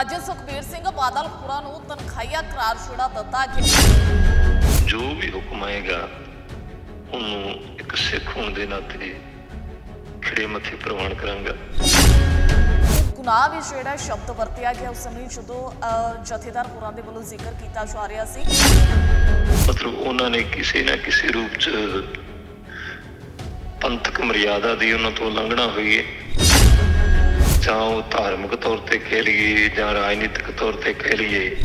ਅੱਜ ਸੁਖਬੀਰ ਸਿੰਘ ਬਾਦਲ ਹੋਰਾਂ ਨੂੰ ਤਨਖਾਹੀਆ ਕਰਾਰ ਛੁੜਾ ਦਿੱਤਾ ਗਿਆ। ਜੋ ਵੀ ਹੁਕਮ ਆਏਗਾ ਉਹਨੂੰ ਇੱਕ ਸਿੱਖ ਹੋਣ ਦੇ ਨਾਤੇ ਖੜੇ ਮੱਥੇ ਪ੍ਰਵਾਨ ਕਰਾਂਗਾ। ਗੁਨਾਹ ਵੀ ਜਿਹੜਾ ਸ਼ਬਦ ਵਰਤਿਆ ਗਿਆ ਉਸ ਸਮੇਂ ਜਦੋਂ ਜਥੇਦਾਰ ਹੋਰਾਂ ਦੇ ਵੱਲੋਂ ਜ਼ਿਕਰ ਕੀਤਾ ਜਾ ਰਿਹਾ ਸੀ। ਮਤਲਬ ਉਹਨਾਂ ਨੇ ਕਿਸੇ ਨਾ ਕਿਸੇ ਰੂਪ ਚ ਪੰਥਕ ਮਰਿਆਦਾ ਦੀ ਉਹਨਾਂ ਤੋਂ ਉਲੰਘਣਾ ਹੋਈ ਹੈ। ਜਾਂ ਉਹ ਧਾਰਮਿਕ ਤੌਰ ਤੇ ਕਹਿ ਲਈਏ ਜਾਂ ਰਾਜਨੀਤਿਕ ਤੌਰ ਤੇ ਕਹਿ ਲਈਏ।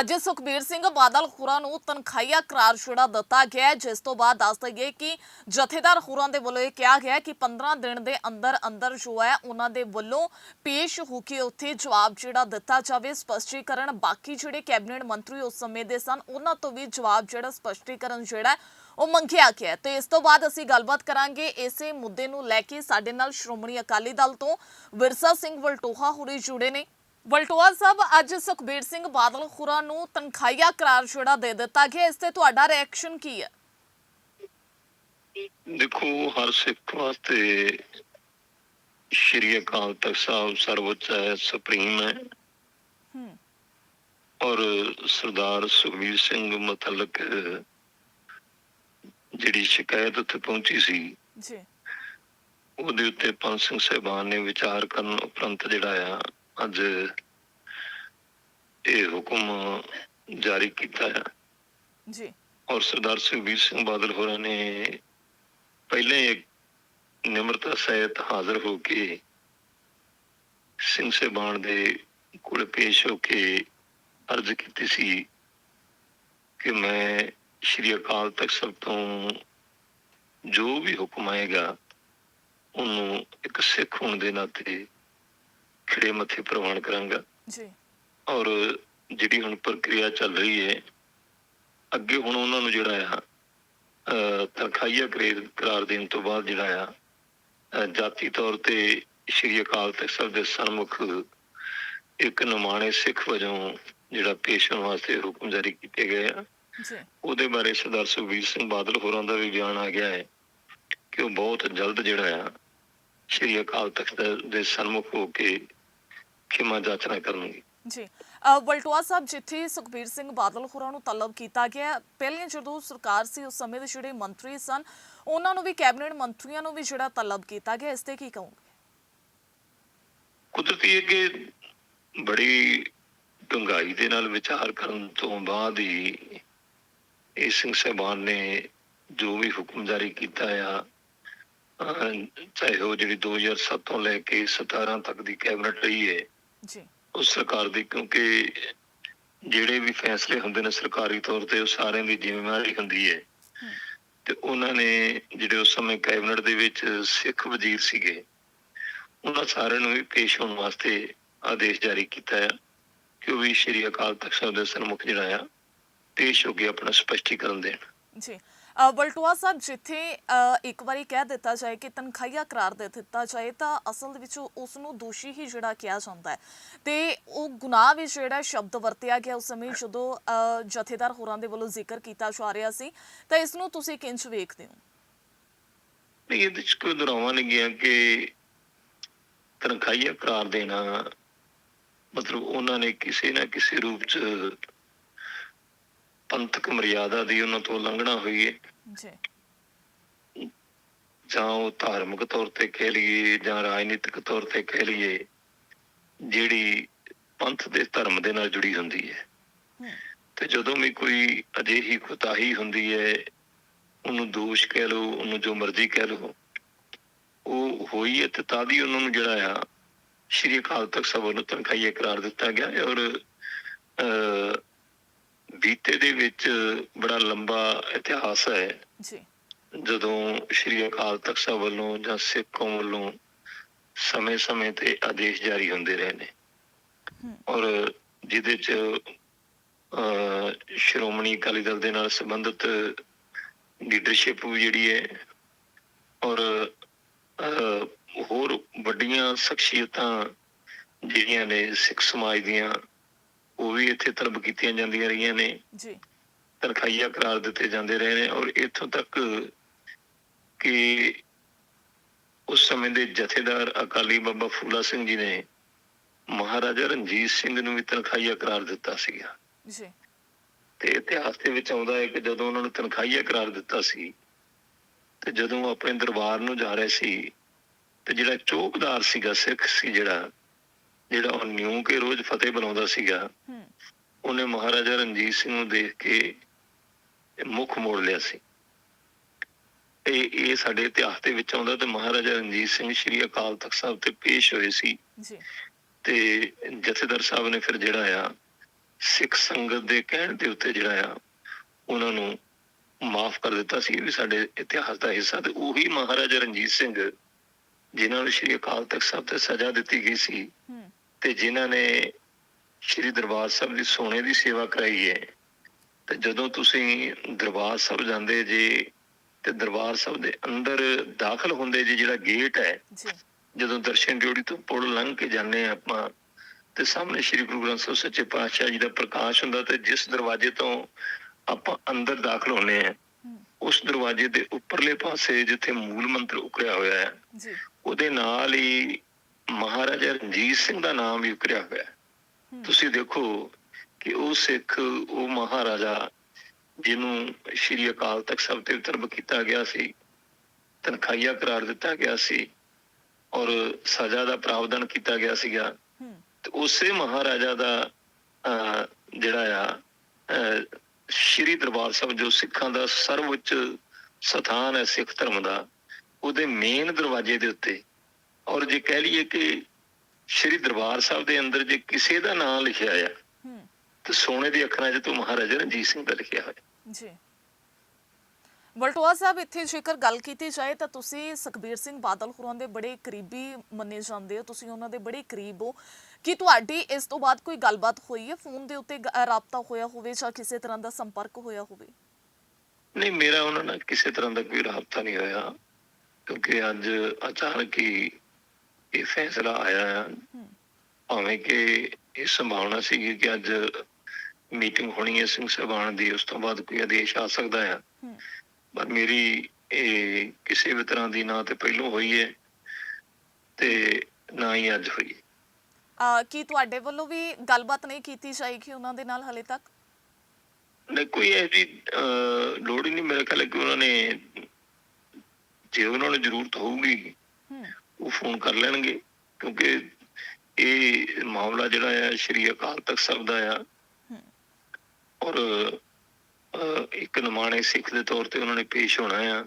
ਅੱਜ ਸੁਖਬੀਰ ਸਿੰਘ ਬਾਦਲ ਹੋਰਾਂ ਨੂੰ ਤਨਖਾਹੀਆ ਕਰਾਰ ਛੁੜਾ ਦਿੱਤਾ ਗਿਆ ਹੈ, ਜਿਸ ਤੋਂ ਬਾਅਦ ਦੱਸ ਦਈਏ ਕਿ ਜਥੇਦਾਰ ਹੋਰਾਂ ਦੇ ਵੱਲੋਂ ਇਹ ਕਿਹਾ ਗਿਆ ਕਿ 15 ਦਿਨ ਦੇ ਅੰਦਰ ਅੰਦਰ ਜੋ ਹੈ ਉਹਨਾਂ ਦੇ ਵੱਲੋਂ ਪੇਸ਼ ਹੋ ਕੇ ਉੱਥੇ ਜਵਾਬ ਜਿਹੜਾ ਦਿੱਤਾ ਜਾਵੇ ਸਪਸ਼ਟੀਕਰਨ। ਬਾਕੀ ਜਿਹੜੇ ਕੈਬਨਿਟ ਮੰਤਰੀ ਉਸ ਸਮੇਂ ਦੇ ਸਨ ਉਹਨਾਂ ਤੋਂ ਵੀ ਜਵਾਬ ਜਿਹੜਾ ਸਪਸ਼ਟੀਕਰਨ ਜਿਹੜਾ ਉਹ ਮੰਗਿਆ ਗਿਆ। ਤੇ ਇਸ ਤੋਂ ਬਾਅਦ ਅਸੀਂ ਗੱਲਬਾਤ ਕਰਾਂਗੇ ਇਸੇ ਮੁੱਦੇ ਨੂੰ ਲੈ ਕੇ ਸਾਡੇ ਨਾਲ ਸ਼੍ਰੋਮਣੀ ਅਕਾਲੀ ਦਲ ਤੋਂ ਵਿਰਸਾ ਸਿੰਘ ਵਲਟੋਹਾ ਹੋਰੀ ਜੁੜੇ ਨੇ। ਵਲਟੋਆ ਸਾਹਿਬ ਅੱਜ ਸੁਖਬੀਰ ਸਿੰਘ ਬਾਦਲ ਖੁਰਾ ਨੂੰ ਤਨਖਾਹੀਆ ਕਰਾਰ ਛੁੜਾ ਦੇ ਦਿੱਤਾ ਗਿਆ। ਇਸ ਤੇ ਤੁਹਾਡਾ ਰਿਐਕਸ਼ਨ ਕੀ ਹੈ? ਦੇਖੋ ਹਰ ਸਿੱਖ ਵਾਸਤੇ ਸ਼੍ਰੀ ਅਕਾਲ ਤਖਤ ਸਾਹਿਬ ਸਰਵਉੱਚ ਹੈ ਸੁਪਰੀਮ ਹੈ। ਹੂੰ। ਔਰ ਸਰਦਾਰ ਸੁਖਬੀਰ ਸਿੰਘ ਮੁਤਲਕ ਜਿਹੜੀ ਸ਼ਿਕਾਇਤ ਉੱਤੇ ਪਹੁੰਚੀ ਸੀ ਜੀ। ਉਹਦੇ ਉੱਤੇ ਪੰਜ ਸਿੰਘ ਸਾਹਿਬਾਨ ਨੇ ਵਿਚਾਰ ਕਰਨ ਉਪਰੰਤ ਜਿਹੜਾ ਆ ਅੱਜ ਇਹ ਹੁਕਮ ਜਾਰੀ ਕੀਤਾ ਹੈ ਜੀ। ਔਰ ਸਰਦਾਰ ਸੁਖਬੀਰ ਸਿੰਘ ਬਾਦਲ ਹੋਰਾਂ ਨੇ ਪਹਿਲੇ ਇੱਕ ਨਿਮਰਤਾ ਸਹਿਤ ਹਾਜ਼ਰ ਹੋ ਕੇ ਸਿੰਘ ਸਾਹਿਬਾਨ ਦੇ ਕੋਲ ਪੇਸ਼ ਹੋ ਕੇ ਅਰਜ਼ ਕੀਤੀ ਸੀ ਕਿ ਮੈਂ ਸ਼੍ਰੀ ਅਕਾਲ ਤਖਤ ਸਾਹਿਬ ਤੋਂ ਜੋ ਵੀ ਹੁਕਮ ਆਏਗਾ ਉਹਨੂੰ ਇੱਕ ਸਿੱਖ ਹੋਣ ਦੇ ਨਾਤੇ ਖੜੇ ਮੱਥੇ ਪ੍ਰਵਾਨ ਕਰਾਂਗਾ। ਜੀ। ਔਰ ਜਿਹੜੀ ਹੁਣ ਪ੍ਰਕਿਰਿਆ ਚੱਲ ਰਹੀ ਹੈ ਅੱਗੇ ਹੁਣ ਉਹਨਾਂ ਨੂੰ ਜਿਹੜਾ ਆ ਤਨਖਾਹੀਆ ਕਰੇ- ਕਰਾਰ ਦੇਣ ਤੋਂ ਬਾਅਦ ਜਿਹੜਾ ਆ ਜਾਤੀ ਤੌਰ ਤੇ ਸ਼੍ਰੀ ਅਕਾਲ ਤਖਤ ਸਾਹਿਬ ਦੇ ਸਨਮੁਖ ਇੱਕ ਨਮਾਣੇ ਸਿੱਖ ਵਜੋਂ ਜਿਹੜਾ ਪੇਸ਼ ਹੋਣ ਵਾਸਤੇ ਹੁਕਮ ਜਾਰੀ ਕੀਤੇ ਗਏ ਆ। ਜੀ। ਉਹਦੇ ਬਾਰੇ ਸਰਦਾਰ ਸੁਖਬੀਰ ਸਿੰਘ ਬਾਦਲ ਹੋਰਾਂ ਦਾ ਵੀ ਬਿਆਨ ਆ ਗਿਆ ਹੈ ਕਿ ਉਹ ਬਹੁਤ ਜਲਦ ਜਿਹੜਾ ਆ ਸ਼੍ਰੀ ਅਕਾਲ ਤਖਤ ਦੇ ਸਨਮੁਖ ਹੋ ਕੇ ਖਿਮਾ ਜਾਚਨਾ ਕਰਨਗੇ। ਜੀ। ਵਲਟੋਆ ਸਾਹਿਬ ਜਿੱਥੇ ਸੁਖਬੀਰ ਸਿੰਘ ਬਾਦਲ ਹੋਰਾਂ ਨੂੰ ਤਲਬ ਕੀਤਾ ਗਿਆ ਹੈ, ਪਹਿਲਾਂ ਜਦੋਂ ਸਰਕਾਰ ਸੀ ਉਸ ਸਮੇਂ ਦੇ ਜਿਹੜੇ ਮੰਤਰੀ ਸਨ ਉਹਨਾਂ ਨੂੰ ਵੀ ਕੈਬਨਿਟ ਮੰਤਰੀਆਂ ਨੂੰ ਵੀ ਜਿਹੜਾ ਤਲਬ ਕੀਤਾ ਗਿਆ ਇਸ ਤੇ ਕੀ ਕਹੋਗੇ? ਕੁਦਰਤੀ ਹੈ ਕਿ ਬੜੀ ਡੂੰਘਾਈ ਦੇ ਨਾਲ ਵਿਚਾਰ ਕਰਨ ਤੋਂ ਬਾਅਦ ਹੀ ਇਹ ਸਿੰਘ ਸਾਹਿਬਾਨ ਨੇ ਜੋ ਵੀ ਹੁਕਮ ਜਾਰੀ ਕੀਤਾ ਆ ਚਾਹੇ ਉਹ ਜਿਹੜੀ 2007 ਤੋਂ ਲੈ ਕੇ 17 ਤੱਕ ਦੀ ਕੈਬਨਿਟ ਰਹੀ ਹੈ ਜੀ। ਉਸ ਸਰਕਾਰ ਦੀ ਕਿਉਂਕਿ ਜਿਹੜੇ ਵੀ ਫੈਸਲੇ ਹੁੰਦੇ ਨੇ ਸਰਕਾਰੀ ਤੌਰ ਤੇ ਉਹ ਸਾਰਿਆਂ ਦੀ ਜ਼ਿੰਮੇਵਾਰੀ ਹੁੰਦੀ ਹੈ। ਤੇ ਉਹਨਾਂ ਨੇ ਜਿਹੜੇ ਉਸ ਸਮੇਂ ਕੈਬਨਿਟ ਦੇ ਵਿੱਚ ਸਿੱਖ ਵਜ਼ੀਰ ਸੀਗੇ ਉਹਨਾਂ ਸਾਰਿਆਂ ਨੂੰ ਵੀ ਪੇਸ਼ ਹੋਣ ਵਾਸਤੇ ਆਦੇਸ਼ ਜਾਰੀ ਕੀਤਾ ਹੈ। ਕਿ ਉਹ ਵੀ ਸ਼੍ਰੀ ਅਕਾਲ ਤਖਤ ਸਾਹਿਬ ਦੇ ਸਨਮੁਖ ਜਿਹੜਾ ਆ ਪੇਸ਼ ਹੋ ਕੇ ਆਪਣਾ ਸਪਸ਼ਟੀਕਰਨ ਦੇਣ। ਜੀ। ਵਲਟੋਆ ਸਾਹਿਬ ਜਿੱਥੇ ਇੱਕ ਵਾਰੀ ਕਹਿ ਦਿੱਤਾ ਜਾਏ ਕਿ ਤਨਖਾਹੀਆ ਕਰਾਰ ਦੇ ਦਿੱਤਾ ਜਾਏ ਤਾਂ ਅਸਲ ਦੇ ਵਿੱਚ ਉਸ ਨੂੰ ਦੋਸ਼ੀ ਹੀ ਜਿਹੜਾ ਕਿਹਾ ਜਾਂਦਾ ਹੈ। ਤੇ ਉਹ ਗੁਨਾਹ ਵੀ ਜਿਹੜਾ ਸ਼ਬਦ ਵਰਤਿਆ ਗਿਆ ਉਸ ਸਮੇਂ ਜਦੋਂ ਜਥੇਦਾਰ ਹੋਰਾਂ ਦੇ ਵੱਲੋਂ ਜ਼ਿਕਰ ਕੀਤਾ ਜਾ ਰਿਹਾ ਸੀ। ਤਾਂ ਇਸ ਨੂੰ ਤੁਸੀਂ ਕਿੰਜ ਵੇਖਦੇ ਹੋ? ਨਹੀਂ ਇਹਦੇ ਚ ਕੋਈ ਦੁਰਾਵਾ ਨਹੀਂ ਗਿਆ ਕਿ ਤਨਖਾਹੀਆ ਕਰਾਰ ਦੇਣਾ ਮਤਲਬ ਉਹਨਾਂ ਨੇ ਕਿਸੇ ਨਾ ਕਿਸੇ ਰੂਪ ਚ ਪੰਥਕ ਮਰਿਆਦਾ ਦੀ ਉਹਨਾਂ ਤੋਂ ਉਲੰਘਣਾ ਹੋਈ ਹੈ ਜੀ। ਜਾਂ ਉਹ ਧਾਰਮਿਕ ਤੌਰ ਤੇ ਕਹਿ ਲਈਏ ਜਾਂ ਰਾਜਨੀਤਿਕ ਤੌਰ ਤੇ ਕਹਿ ਲਈਏ ਜਿਹੜੀ ਪੰਥ ਦੇ ਧਰਮ ਦੇ ਨਾਲ ਜੁੜੀ ਹੁੰਦੀ ਹੈ। ਤੇ ਜਦੋਂ ਵੀ ਕੋਈ ਅਜਿਹੀ ਕੁਤਾਹੀ ਹੁੰਦੀ ਹੈ ਉਹਨੂੰ ਦੋਸ਼ ਕਹਿ ਲਓ ਉਹਨੂੰ ਜੋ ਮਰਜ਼ੀ ਕਹਿ ਲਓ ਉਹ ਹੋਈ ਹੈ ਤੇ ਤਾਂ ਵੀ ਉਹਨਾਂ ਨੂੰ ਜਿਹੜਾ ਆ ਸ਼੍ਰੀ ਅਕਾਲ ਤਖਤ ਸਾਹਿਬ ਨੂੰ ਤਨਖਾਹੀਆ ਕਰਾਰ ਦਿੱਤਾ ਗਿਆ ਔਰ ਬੀਤੇ ਦੇ ਵਿੱਚ ਬੜਾ ਲੰਬਾ ਇਤਿਹਾਸ ਹੈ। ਜੀ। ਜਦੋਂ ਸ਼੍ਰੀ ਅਕਾਲ ਤਖਤ ਸਾਹਿਬ ਵੱਲੋਂ ਜਾਂ ਸਿੱਖ ਕੌਮ ਵੱਲੋਂ ਸਮੇਂ-ਸਮੇਂ ਤੇ ਆਦੇਸ਼ ਜਾਰੀ ਹੁੰਦੇ ਰਹੇ ਨੇ। ਔਰ ਜਿਹਦੇ ਚ ਸ਼੍ਰੋਮਣੀ ਅਕਾਲੀ ਦਲ ਦੇ ਨਾਲ ਸੰਬੰਧਿਤ ਲੀਡਰਸ਼ਿਪ ਵੀ ਜਿਹੜੀ ਹੈ ਔਰ ਹੋਰ ਵੱਡੀਆਂ ਸ਼ਖਸੀਅਤਾਂ ਜਿਹੜੀਆਂ ਨੇ ਸਿੱਖ ਸਮਾਜ ਦੀਆਂ ਵੀ ਇੱਥੇ ਤਲਬ ਕੀਤੀਆਂ ਜਾਂਦੀਆਂ ਰਹੀਆਂ ਨੇ। ਜੀ। ਤਨਖਾਹੀਆ ਕਰਾਰ ਦਿੱਤੇ ਜਾਂਦੇ ਰਹੇ ਨੇ ਔਰ ਇੱਥੋਂ ਤੱਕ ਕਿ ਉਸ ਸਮੇਂ ਦੇ ਜਥੇਦਾਰ ਅਕਾਲੀ ਬਾਬਾ ਫੂਲਾ ਸਿੰਘ ਜੀ ਨੇ ਮਹਾਰਾਜਾ ਰਣਜੀਤ ਸਿੰਘ ਨੂੰ ਵੀ ਤਨਖਾਹੀਆ ਕਰਾਰ ਦਿੱਤਾ ਸੀਗਾ। ਜੀ। ਤੇ ਇਤਿਹਾਸ ਦੇ ਵਿੱਚ ਆਉਂਦਾ ਹੈ ਕਿ ਜਦੋਂ ਉਹਨਾਂ ਨੂੰ ਤਨਖਾਹੀਆ ਕਰਾਰ ਦਿੱਤਾ ਸੀ ਤੇ ਜਦੋਂ ਆਪਣੇ ਦਰਬਾਰ ਨੂੰ ਜਾ ਰਹੇ ਸੀ ਤੇ ਜਿਹੜਾ ਚੌਕਦਾਰ ਸੀਗਾ ਸਿੱਖ ਸੀ ਜਿਹੜਾ ਜਿਹੜਾ ਉਹ ਨਿਉ ਕੇ ਰੋਜ਼ ਫਤਿਹ ਬੁਲਾਉਂਦਾ ਸੀਗਾ ਉਹਨੇ ਮਹਾਰਾਜਾ ਰਣਜੀਤ ਸਿੰਘ ਨੂੰ ਦੇਖ ਕੇ ਮੁਖ ਮੋੜ ਲਿਆ ਸੀ। ਇਹ ਇਹ ਸਾਡੇ ਇਤਿਹਾਸ ਦੇ ਵਿੱਚ ਆਉਂਦਾ ਤੇ ਮਹਾਰਾਜਾ ਰਣਜੀਤ ਸਿੰਘ ਸ੍ਰੀ ਅਕਾਲ ਤਖਤ ਸਾਹਿਬ ਤੇ ਪੇਸ਼ ਹੋਏ ਸੀ। ਜੀ। ਤੇ ਜਥੇਦਾਰ ਸਾਹਿਬ ਨੇ ਫਿਰ ਜਿਹੜਾ ਆ ਸਿੱਖ ਸੰਗਤ ਦੇ ਕਹਿਣ ਦੇ ਉੱਤੇ ਜਿਹੜਾ ਆ ਉਹਨਾਂ ਨੂੰ ਮਾਫ ਕਰ ਦਿੱਤਾ ਸੀ ਇਹ ਵੀ ਸਾਡੇ ਇਤਿਹਾਸ ਦਾ ਹਿੱਸਾ ਤੇ ਉਹੀ ਮਹਾਰਾਜਾ ਰਣਜੀਤ ਸਿੰਘ ਜਿਨ੍ਹਾਂ ਨੂੰ ਸ੍ਰੀ ਅਕਾਲ ਤਖਤ ਸਾਹਿਬ ਤੇ ਸਜ਼ਾ ਦਿੱਤੀ ਗਈ ਸੀ ਤੇ ਜਿਨ੍ਹਾਂ ਨੇ ਸ੍ਰੀ ਦਰਬਾਰ ਸਾਹਿਬ ਦੀ ਸੋਨੇ ਦੀ ਸੇਵਾ ਕਰਾਈ ਹੈ ਤੇ ਜਦੋਂ ਤੁਸੀਂ ਦਰਬਾਰ ਸਾਹਿਬ ਜਾਂਦੇ ਜੇ ਤੇ ਦਰਬਾਰ ਸਾਹਿਬ ਦੇ ਅੰਦਰ ਦਾਖਲ ਹੁੰਦੇ ਜੇ ਜਿਹੜਾ ਗੇਟ ਹੈ ਜੀ। ਜਦੋਂ ਦਰਸ਼ਨ ਡਿਓੜੀ ਤੋਂ ਪੁਲ ਲੰਘ ਕੇ ਜਾਂਦੇ ਹਾਂ ਆਪਾਂ ਤੇ ਸਾਹਮਣੇ ਸ੍ਰੀ ਗੁਰੂ ਗ੍ਰੰਥ ਸਾਹਿਬ ਸੱਚੇ ਪਾਤਸ਼ਾਹ ਜੀ ਦਾ ਪ੍ਰਕਾਸ਼ ਹੁੰਦਾ ਤੇ ਜਿਸ ਦਰਵਾਜ਼ੇ ਤੋਂ ਆਪਾਂ ਅੰਦਰ ਦਾਖਲ ਹੁੰਦੇ ਹੂੰ। ਉਸ ਦਰਵਾਜ਼ੇ ਦੇ ਉੱਪਰਲੇ ਪਾਸੇ ਜਿੱਥੇ ਮੂਲ ਮੰਤਰ ਉਕਰਿਆ ਹੋਇਆ ਹੈ ਜੀ। ਉਹਦੇ ਨਾਲ ਹੀ ਮਹਾਰਾਜਾ ਰਣਜੀਤ ਸਿੰਘ ਦਾ ਨਾਮ ਵੀ ਉਕਰਿਆ ਹੋਇਆ ਤੁਸੀਂ ਦੇਖੋ ਕਿ ਉਹ ਸਿੱਖ ਉਹ ਮਹਾਰਾਜਾ ਜਿਹਨੂੰ ਸ਼੍ਰੀ ਅਕਾਲ ਤਖਤ ਸਾਹਿਬ ਤੇ ਉਤਰਬ ਕੀਤਾ ਗਿਆ ਸੀ ਤਨਖਾਹੀਆ ਕਰਾਰ ਦਿੱਤਾ ਗਿਆ ਸੀ ਔਰ ਸਜ਼ਾ ਦਾ ਪ੍ਰਾਵਧਾਨ ਕੀਤਾ ਗਿਆ ਸੀਗਾ। ਤੇ ਉਸੇ ਮਹਾਰਾਜਾ ਦਾ ਜਿਹੜਾ ਆ ਸ਼੍ਰੀ ਦਰਬਾਰ ਸਾਹਿਬ ਜੋ ਸਿੱਖਾਂ ਦਾ ਸਰਵਉੱਚ ਸਥਾਨ ਹੈ ਸਿੱਖ ਧਰਮ ਦਾ ਉਹਦੇ ਮੇਨ ਦਰਵਾਜ਼ੇ ਦੇ ਉੱਤੇ। ਔਰ ਜੇ ਕਹਿ ਲਈਏ ਕਿ ਸ਼੍ਰੀ ਦਰਬਾਰ ਸਾਹਿਬ ਦੇ ਅੰਦਰ ਜੇ ਕਿਸੇ ਦਾ ਨਾਮ ਲਿਖਿਆ ਆ ਤੇ ਸੋਨੇ ਦੀ ਅੱਖਰਾਂ 'ਚ ਤੋਂ ਮਹਾਰਾਜਾ ਰਣਜੀਤ ਸਿੰਘ ਦਾ ਲਿਖਿਆ ਹੋਇਆ। ਜੀ। ਵਲਟੋਆ ਸਾਹਿਬ ਇੱਥੇ ਜੇਕਰ ਗੱਲ ਕੀਤੀ ਜਾਏ ਤਾਂ ਤੁਸੀਂ ਸੁਖਬੀਰ ਸਿੰਘ ਬਾਦਲ ਹੋਰਾਂ ਦੇ ਬੜੇ ਕਰੀਬੀ ਮੰਨੇ ਜਾਂਦੇ ਹੋ। ਤੁਸੀਂ ਉਹਨਾਂ ਦੇ ਬੜੇ ਕਰੀਬ ਹੋ। ਕੀ ਤੁਹਾਡੀ ਇਸ ਤੋਂ ਬਾਅਦ ਕੋਈ ਗੱਲਬਾਤ ਹੋਈ ਹੈ? ਫੋਨ ਦੇ ਉੱਤੇ ਰਾਬਤਾ ਹੋਇਆ ਹੋਵੇ ਜਾਂ ਕਿਸੇ ਤਰ੍ਹਾਂ ਦਾ ਸੰਪਰਕ ਹੋਇਆ ਹੋਵੇ? ਨਹੀਂ ਮੇਰਾ ਉਹਨਾਂ ਨਾਲ ਕਿਸੇ ਤਰ੍ਹਾਂ ਦਾ ਕੋਈ ਰਾਬਤਾ ਨਹੀਂ ਹੋਇਆ। ਕਿਉਂਕਿ ਅੱਜ ਅਚਾਨਕ ਹੀ ਇਹ ਫੈਸਲਾ ਆਇਆ ਭਾਵੇਂ ਕਿ ਇਹ ਸੰਭਾਵਨਾ ਸੀ ਕਿ ਅੱਜ ਮੀਟਿੰਗ ਹੋਣੀ ਹੈ ਸਿੰਘ ਸਾਹਿਬਾਨ ਦੀ ਉਸ ਤੋਂ ਬਾਅਦ ਕੋਈ ਆਦੇਸ਼ ਆ ਸਕਦਾ ਹੈ। ਪਰ ਮੇਰੀ ਇਹ ਕਿਸੇ ਵੀ ਤਰ੍ਹਾਂ ਦੀ ਨਾ ਤੇ ਪਹਿਲੋਂ ਹੋਈ ਹੈ ਤੇ ਨਾ ਹੀ ਅੱਜ ਹੋਈ ਅਹ ਕੀ ਤੁਹਾਡੇ ਵੱਲੋਂ ਵੀ ਗੱਲਬਾਤ ਨਹੀਂ ਕੀਤੀ ਜਾਏਗੀ ਉਹਨਾਂ ਦੇ ਨਾਲ ਹਲੇ ਤੱਕ? ਨਹੀਂ ਕੋਈ ਐਸੀ ਲੋੜ ਹੀ ਨਹੀਂ। ਮੇਰੇ ਖਿਆਲ ਕਿ ਉਹਨਾਂ ਨੇ ਜੇ ਉਹਨਾਂ ਨੂੰ ਜ਼ਰੂਰਤ ਹੋਊਗੀ ਹੂੰ ਉਹ ਫੋਨ ਕਰ ਲੈਣਗੇ ਕਿਉਂਕਿ ਇਹ ਮਾਮਲਾ ਜਿਹੜਾ ਆ ਸ਼੍ਰੀ ਅਕਾਲ ਤਖਤ ਸਾਹਿਬ ਦਾ ਆ ਹੂੰ ਔਰ ਅਹ, ਇੱਕ ਨਮਾਣੇ ਸਿੱਖ ਦੇ ਤੌਰ ਤੇ ਉਹਨਾਂ ਨੇ ਪੇਸ਼ ਹੋਣਾ ਆ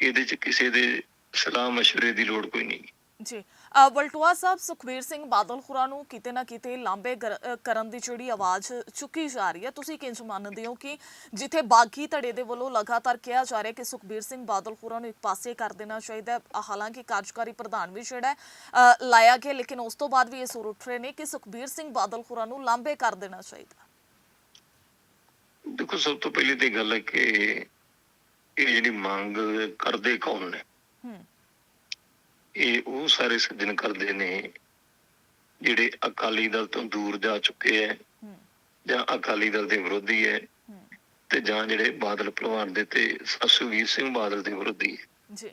ਇਹਦੇ ਚ ਕਿਸੇ ਦੇ ਸਲਾਹ مشورے ਦੀ ਲੋੜ ਕੋਈ ਨਹੀਂ ਜੀ ਅ, ਵਲਟੋਆ ਸਾਹਿਬ ਸੁਖਬੀਰ ਸਿੰਘ ਬਾਦਲ ਖੁਰਾ ਨੂੰ ਕਿਤੇ ਨਾ ਕਿਤੇ ਲਾਂਬੇ ਕਰਨ ਦੀ ਜਿਹੜੀ ਆਵਾਜ਼ ਚੁੱਕੀ ਜਾ ਰਹੀ ਹੈ। ਤੁਸੀਂ ਕਿੰਜ ਮੰਨਦੇ ਹੋ ਕਿ ਜਿੱਥੇ ਬਾਗੀ ਧੜੇ ਦੇ ਵੱਲੋਂ ਲਗਾਤਾਰ ਕਿਹਾ ਜਾ ਰਿਹਾ ਕਿ ਸੁਖਬੀਰ ਸਿੰਘ ਬਾਦਲ ਖੁਰਾ ਨੂੰ ਇੱਕ ਪਾਸੇ ਕਰ ਦੇਣਾ ਚਾਹੀਦਾ ਹਾਲਾਂਕਿ ਕਾਰਜਕਾਰੀ ਪ੍ਰਧਾਨ ਵੀ ਜਿਹੜਾ ਲਾਇਆ ਗਿਆ ਲੇਕਿਨ ਉਸ ਤੋਂ ਬਾਅਦ ਵੀ ਇਹ ਸੁਰ ਉੱਠ ਰਹੇ ਨੇ ਕਿ ਸੁਖਬੀਰ ਸਿੰਘ ਬਾਦਲ ਖੁਰਾ ਨੂੰ ਲਾਂਬੇ ਕਰ ਦੇਣਾ ਚਾਹੀਦਾ ਦੇਖੋ ਸਭ ਤੋਂ ਪਹਿਲੀ ਤੇ ਗੱਲ ਹੈ ਕਿ ਇਹ ਜਿਹੜੀ ਮੰਗ ਕਰਦੇ ਕੌਣ ਨੇ? ਹੂੰ। ਇਹ ਉਹ ਸਾਰੇ ਸੱਜਣ ਕਰਦੇ ਨੇ ਜਿਹੜੇ ਅਕਾਲੀ ਦਲ ਤੋਂ ਦੂਰ ਜਾ ਚੁੱਕੇ ਐ ਜਾਂ ਅਕਾਲੀ ਦਲ ਦੇ ਵਿਰੋਧੀ ਐ ਤੇ ਜਾਂ ਜਿਹੜੇ ਬਾਦਲ ਭਲਵਾਨ ਦੇ ਤੇ ਸੁਖਬੀਰ ਸਿੰਘ ਬਾਦਲ ਦੇ ਵਿਰੋਧੀ ਹੈ ਜੀ।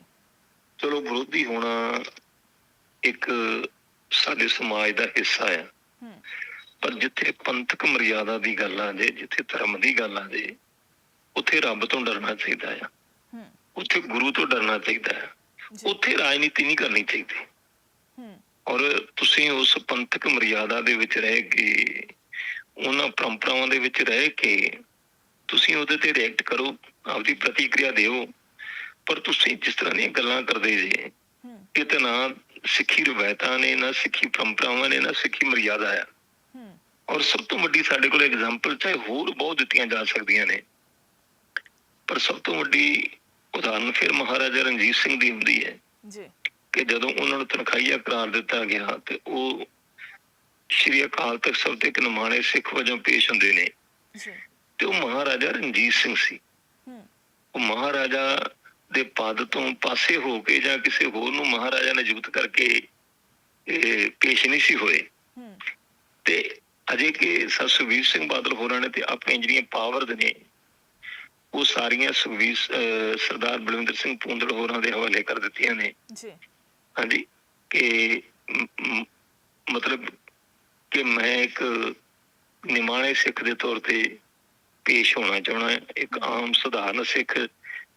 ਚਲੋ ਵਿਰੋਧੀ ਹੋਣਾ ਇੱਕ ਸਾਡੇ ਸਮਾਜ ਦਾ ਹਿੱਸਾ ਆ। ਪਰ ਜਿੱਥੇ ਪੰਥਕ ਮਰਿਆਦਾ ਦੀ ਗੱਲ ਆ ਜੇ ਜਿੱਥੇ ਧਰਮ ਦੀ ਗੱਲ ਆ ਜੇ ਉੱਥੇ ਰੱਬ ਤੋਂ ਡਰਨਾ ਚਾਹੀਦਾ ਆ। ਉੱਥੇ ਗੁਰੂ ਤੋਂ ਡਰਨਾ ਚਾਹੀਦਾ ਆ। ਉੱਥੇ ਰਾਜਨੀਤੀ ਨਹੀਂ ਕਰਨੀ ਚਾਹੀਦੀ। ਔਰ ਤੁਸੀਂ ਉਸ ਪੰਥਕ ਮਰਿਆਦਾ ਦੇ ਵਿੱਚ ਰਹਿ ਕੇ ਉਹਨਾਂ ਪਰੰਪਰਾਵਾਂ ਦੇ ਵਿੱਚ ਰਹਿ ਕੇ ਤੁਸੀਂ ਉਹਦੇ ਤੇ ਰਿਐਕਟ ਕਰੋ ਆਪਦੀ ਪ੍ਰਤੀਕਿਰਿਆ ਦਿਓ। ਪਰ ਤੁਸੀਂ ਜਿਸ ਤਰ੍ਹਾਂ ਦੀਆਂ ਗੱਲਾਂ ਕਰਦੇ ਜੇ ਇਹ ਤਾਂ ਨਾ ਸਿੱਖੀ ਰਵਾਇਤਾਂ ਨੇ ਨਾ ਸਿੱਖੀ ਪਰੰਪਰਾਵਾਂ ਨੇ ਨਾ ਸਿੱਖੀ ਮਰਿਆਦਾ ਆ। ਔਰ ਸਭ ਤੋਂ ਵੱਡੀ ਸਾਡੇ ਕੋਲ ਐਗਜ਼ਾਮਪਲ ਚਾਹੇ ਹੋਰ ਬਹੁਤ ਦਿੱਤੀਆਂ ਜਾ ਸਕਦੀਆਂ ਨੇ। ਪਰ ਸਭ ਤੋਂ ਵੱਡੀ ਉਦਾਹਰਨ ਫਿਰ ਮਹਾਰਾਜਾ ਰਣਜੀਤ ਸਿੰਘ ਦੀ ਹੁੰਦੀ ਹੈ ਜੀ। ਕਿ ਜਦੋਂ ਉਹਨਾਂ ਨੂੰ ਤਨਖਾਹੀਆ ਕਰਾਰ ਦਿੱਤਾ ਗਿਆ ਤੇ ਉਹ ਸ਼੍ਰੀ ਅਕਾਲ ਤਖਤ ਸਾਹਿਬ ਦੇ ਇੱਕ ਨਮਾਣੇ ਸਿੱਖ ਵਜੋਂ ਪੇਸ਼ ਹੁੰਦੇ ਨੇ। ਜੀ। ਤੇ ਉਹ ਮਹਾਰਾਜਾ ਰਣਜੀਤ ਸਿੰਘ ਸੀ। ਹੂੰ। ਉਹ ਮਹਾਰਾਜਾ ਦੇ ਪਦ ਤੋਂ ਪਾਸੇ ਹੋ ਕੇ ਜਾਂ ਕਿਸੇ ਹੋਰ ਨੂੰ ਮਹਾਰਾਜਾ ਨੇ ਨਿਯੁਕਤ ਕਰਕੇ ਇਹ ਪੇਸ਼ ਨਹੀਂ ਸੀ ਹੋਏ। ਹੂੰ। ਤੇ ਅਜੇ ਕਿ ਸਰ ਸੁਖਬੀਰ ਸਿੰਘ ਬਾਦਲ ਹੋਰਾਂ ਨੇ ਤੇ ਆਪਣੀਆਂ ਜਿਹੜੀਆਂ ਪਾਵਰ ਨੇ ਉਹ ਸਾਰੀਆਂ ਸੁਖਬੀਰ ਅਹ ਸਰਦਾਰ ਬਲਵਿੰਦਰ ਸਿੰਘ ਪੂੰਦੜ ਹੋਰਾਂ ਦੇ ਹਵਾਲੇ ਕਰ ਦਿੱਤੀਆਂ ਨੇ। ਜੀ। ਹਾਂਜੀ? ਕਿ ਮਤਲਬ ਕਿ ਮੈਂ ਇੱਕ ਨਿਮਾਣੇ ਸਿੱਖ ਦੇ ਤੌਰ ਤੇ ਪੇਸ਼ ਹੋਣਾ ਚਾਹਣਾ ਇੱਕ ਆਮ ਸਧਾਰਨ ਸਿੱਖ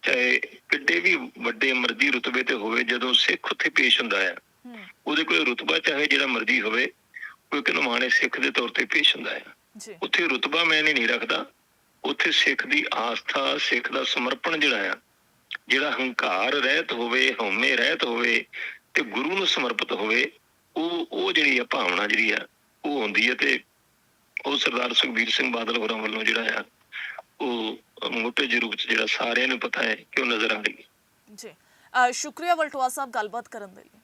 ਚਾਹੇ ਕਿੱਡੇ ਵੀ ਵੱਡੇ ਮਰਜ਼ੀ ਰੁਤਬੇ ਤੇ ਹੋਵੇ ਜਦੋਂ ਸਿੱਖ ਉੱਥੇ ਪੇਸ਼ ਹੁੰਦਾ ਹੈ। ਉਹਦੇ ਕੋਲ ਰੁਤਬਾ ਚਾਹੇ ਜਿਹੜਾ ਮਰਜ਼ੀ ਹੋਵੇ ਉਹ ਇੱਕ ਨਿਮਾਣੇ ਸਿੱਖ ਦੇ ਤੌਰ ਤੇ ਪੇਸ਼ ਹੁੰਦਾ ਹੈ ਉੱਥੇ ਰੁਤਬਾ ਮੈਂ ਨਹੀਂ ਰੱਖਦਾ। ਉੱਥੇ ਸਿੱਖ ਦੀ ਆਸਥਾ, ਸਿੱਖ ਦਾ ਸਮਰਪਣ ਜਿਹੜਾ ਆ, ਜਿਹੜਾ ਹੰਕਾਰ ਰਹਿਤ ਹੋਵੇ, ਹਉਮੈ ਰਹਿਤ ਹੋਵੇ ਤੇ ਗੁਰੂ ਨੂੰ ਸਮਰਪਿਤ ਹੋਵੇ, ਉਹ ਉਹ ਜਿਹੜੀ ਆ ਭਾਵਨਾ ਜਿਹੜੀ ਆ, ਉਹ ਹੁੰਦੀ ਹੈ ਤੇ ਉਹ ਸਰਦਾਰ ਸੁਖਬੀਰ ਸਿੰਘ ਬਾਦਲ ਹੋਰਾਂ ਵੱਲੋਂ ਜਿਹੜਾ ਆ, ਉਹ ਮੋਟੇ ਜਰੂਪ ਚ ਜਿਹੜਾ ਸਾਰਿਆਂ ਨੂੰ ਪਤਾ ਹੈ ਕਿ ਉਹ ਨਜ਼ਰ ਆ ਰਹੀ ਹੈ। ਜੀ। ਸ਼ੁਕਰੀਆ ਵਲਟੋਆ ਸਾਹਿਬ ਗੱਲਬਾਤ ਕਰਨ ਦੇ ਲਈ।